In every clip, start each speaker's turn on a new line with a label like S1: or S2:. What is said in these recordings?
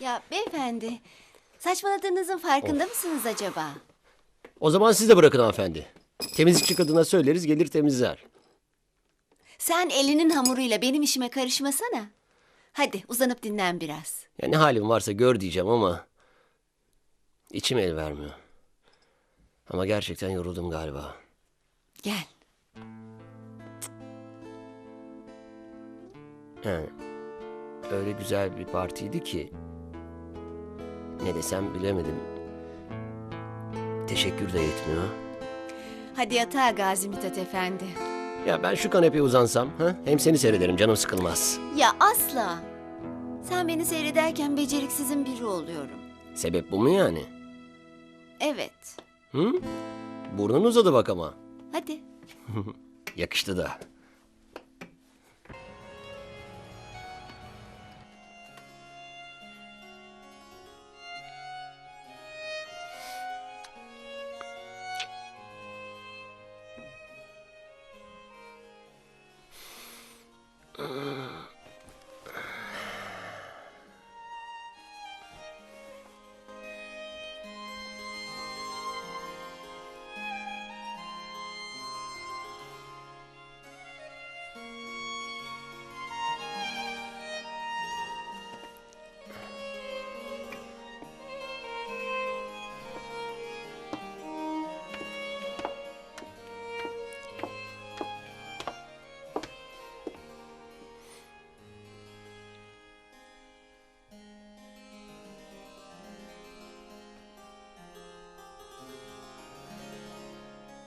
S1: Ya beyefendi, saçmaladığınızın farkında mısınız acaba?
S2: O zaman siz de bırakın hanımefendi. Temizlikçi kadına söyleriz gelir temizler.
S1: Sen elinin hamuruyla benim işime karışmasana. Hadi uzanıp dinlen biraz.
S2: Ya ne halim varsa gör diyeceğim ama... içim el vermiyor. Ama gerçekten yoruldum galiba.
S1: Gel.
S2: He. Öyle güzel bir partiydi ki... Ne desem bilemedim. Teşekkür de yetmiyor.
S1: Hadi yatağa Gazi Mithat Efendi.
S2: Ya ben şu kanepeye uzansam, ha? hem seni seyrederim canım sıkılmaz.
S1: Ya asla. Sen beni seyrederken beceriksizin biri oluyorum.
S2: Sebep bu mu yani?
S1: Evet.
S2: Hı? Burnun uzadı bak ama.
S1: Hadi.
S2: Yakıştı da.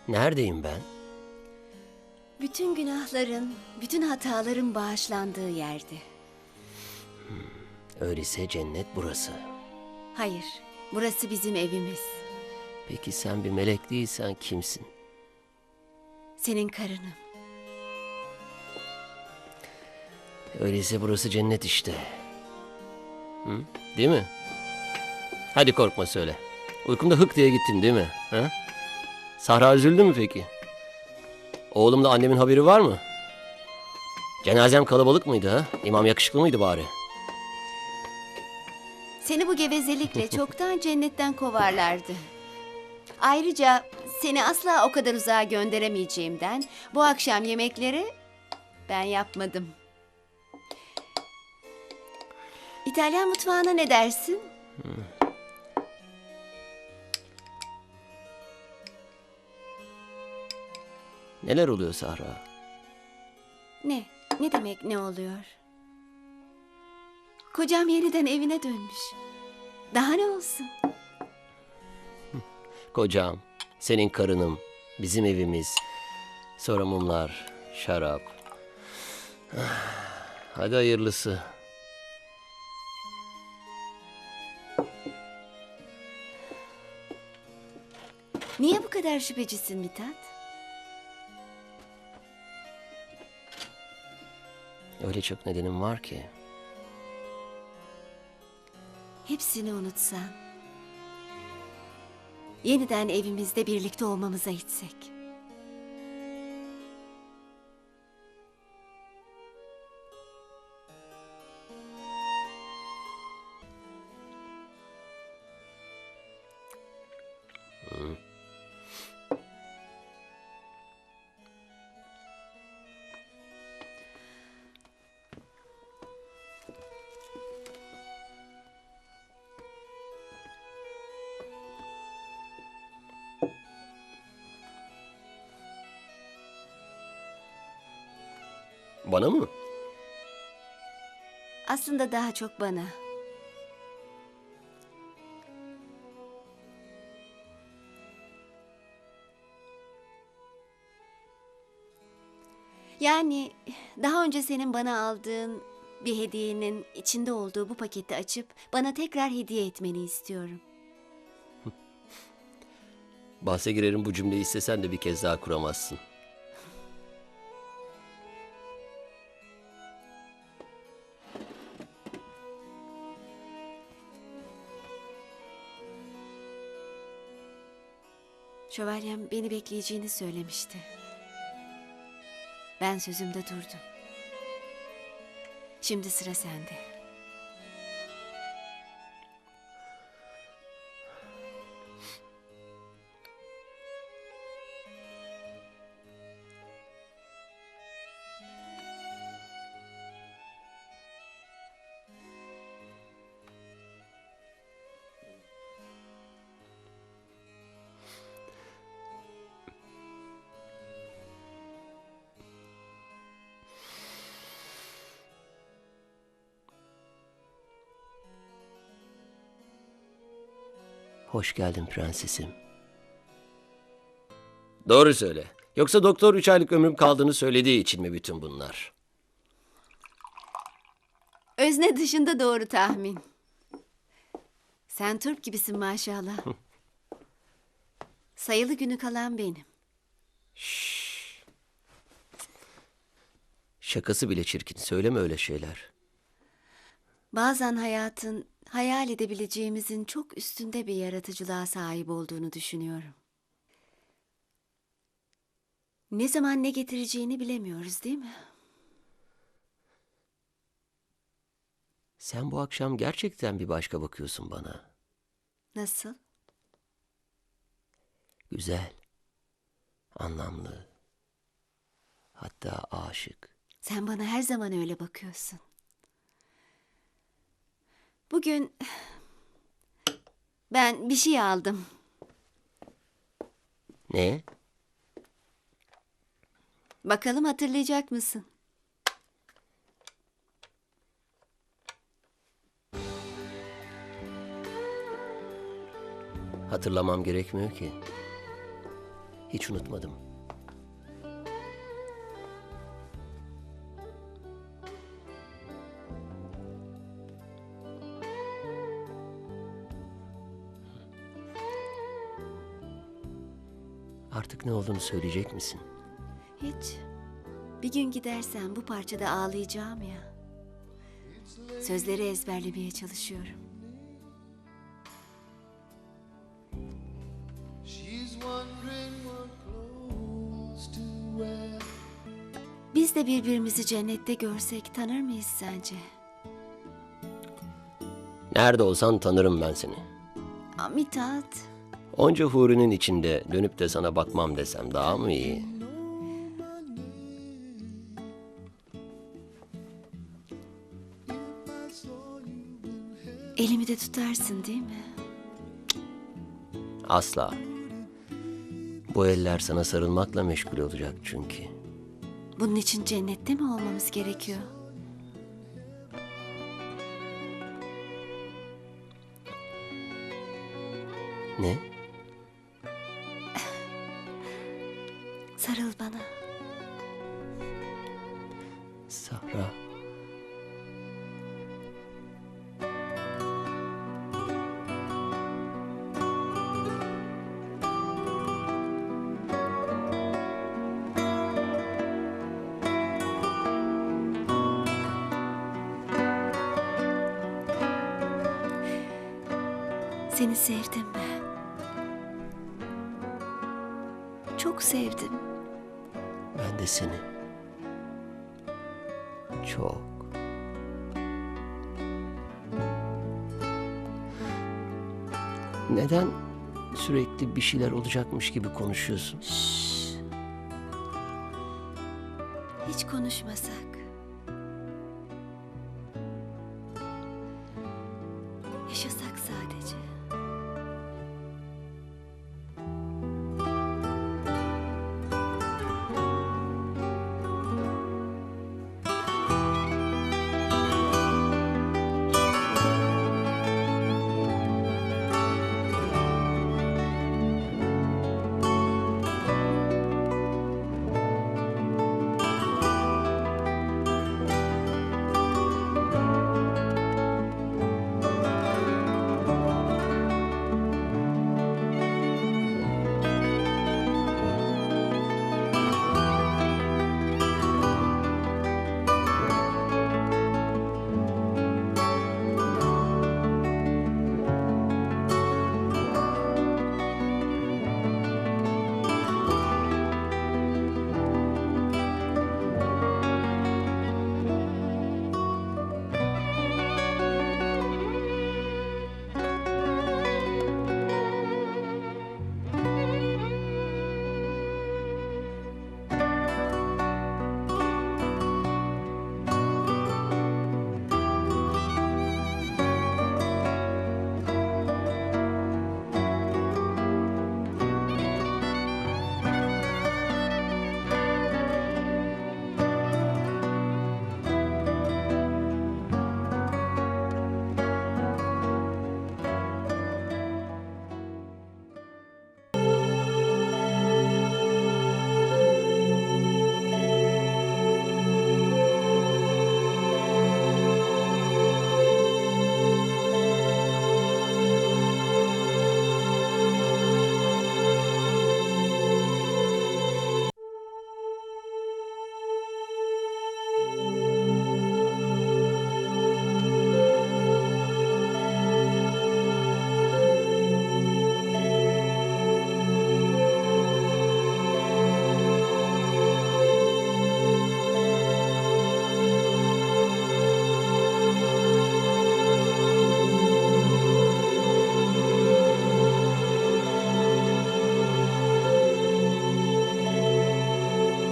S2: Neredeyim ben?
S1: Bütün günahların, bütün hataların bağışlandığı yerde.
S2: Öyleyse cennet burası.
S1: Hayır, burası bizim evimiz.
S2: Peki sen bir melek değilsen kimsin?
S1: Senin karınım.
S2: Öyleyse burası cennet işte. Hı? Değil mi? Hadi korkma söyle. Uykumda hık diye gittin değil mi? Ha? Sahra üzüldü mü peki? Oğlumla annemin haberi var mı? Cenazem kalabalık mıydı ha? İmam yakışıklı mıydı bari?
S1: Seni bu gevezelikle çoktan cennetten kovarlardı. Ayrıca seni asla o kadar uzağa gönderemeyeceğimden bu akşam yemekleri ben yapmadım. İtalyan mutfağına ne dersin?
S2: Neler oluyor Sahra?
S1: Ne? Ne demek ne oluyor? Kocam yeniden evine dönmüş. Daha ne olsun?
S2: Kocam, senin karınım, bizim evimiz. Sonra mumlar, şarap. Hadi hayırlısı.
S1: Niye bu kadar şüphecisin Mithat?
S2: Öyle çok nedenim var ki.
S1: Hepsini unutsan. Yeniden evimizde birlikte olmamıza itsek.
S2: Bana mı?
S1: Aslında daha çok bana. Yani daha önce senin bana aldığın bir hediyenin içinde olduğu bu paketi açıp bana tekrar hediye etmeni istiyorum.
S2: Bahse girerim bu cümleyi istesen de bir kez daha kuramazsın.
S1: Şövalyem beni bekleyeceğini söylemişti. Ben sözümde durdum. Şimdi sıra sende.
S2: Hoş geldin prensesim. Doğru söyle. Yoksa doktor üç aylık ömrüm kaldığını söylediği için mi bütün bunlar?
S1: Özne dışında doğru tahmin. Sen turp gibisin maşallah. Sayılı günü kalan benim.
S2: Şakası bile çirkin. Söyleme öyle şeyler.
S1: Bazen hayatın hayal edebileceğimizin çok üstünde bir yaratıcılığa sahip olduğunu düşünüyorum. Ne zaman ne getireceğini bilemiyoruz değil mi?
S2: Sen bu akşam gerçekten bir başka bakıyorsun bana.
S1: Nasıl?
S2: Güzel. Anlamlı. Hatta aşık.
S1: Sen bana her zaman öyle bakıyorsun. Bugün ben bir şey aldım.
S2: Ne?
S1: Bakalım hatırlayacak mısın?
S2: Hatırlamam gerekmiyor ki. Hiç unutmadım. Ne olduğunu söyleyecek misin?
S1: Hiç. Bir gün gidersen bu parçada ağlayacağım ya. Sözleri ezberlemeye çalışıyorum. Biz de birbirimizi cennette görsek tanır mıyız sence?
S2: Nerede olsan tanırım ben seni.
S1: Aa, Mithat,
S2: Onca hurinin içinde dönüp de sana bakmam desem daha mı iyi?
S1: elimi de tutarsın değil mi?
S2: Asla. Bu eller sana sarılmakla meşgul olacak çünkü.
S1: Bunun için cennette mi olmamız gerekiyor?
S2: Ne? Sahra.
S1: Seni sevdim ben. Çok sevdim.
S2: Ben de seni. Çok. Neden sürekli bir şeyler olacakmış gibi konuşuyorsun?
S1: Şşş. Hiç konuşmasak.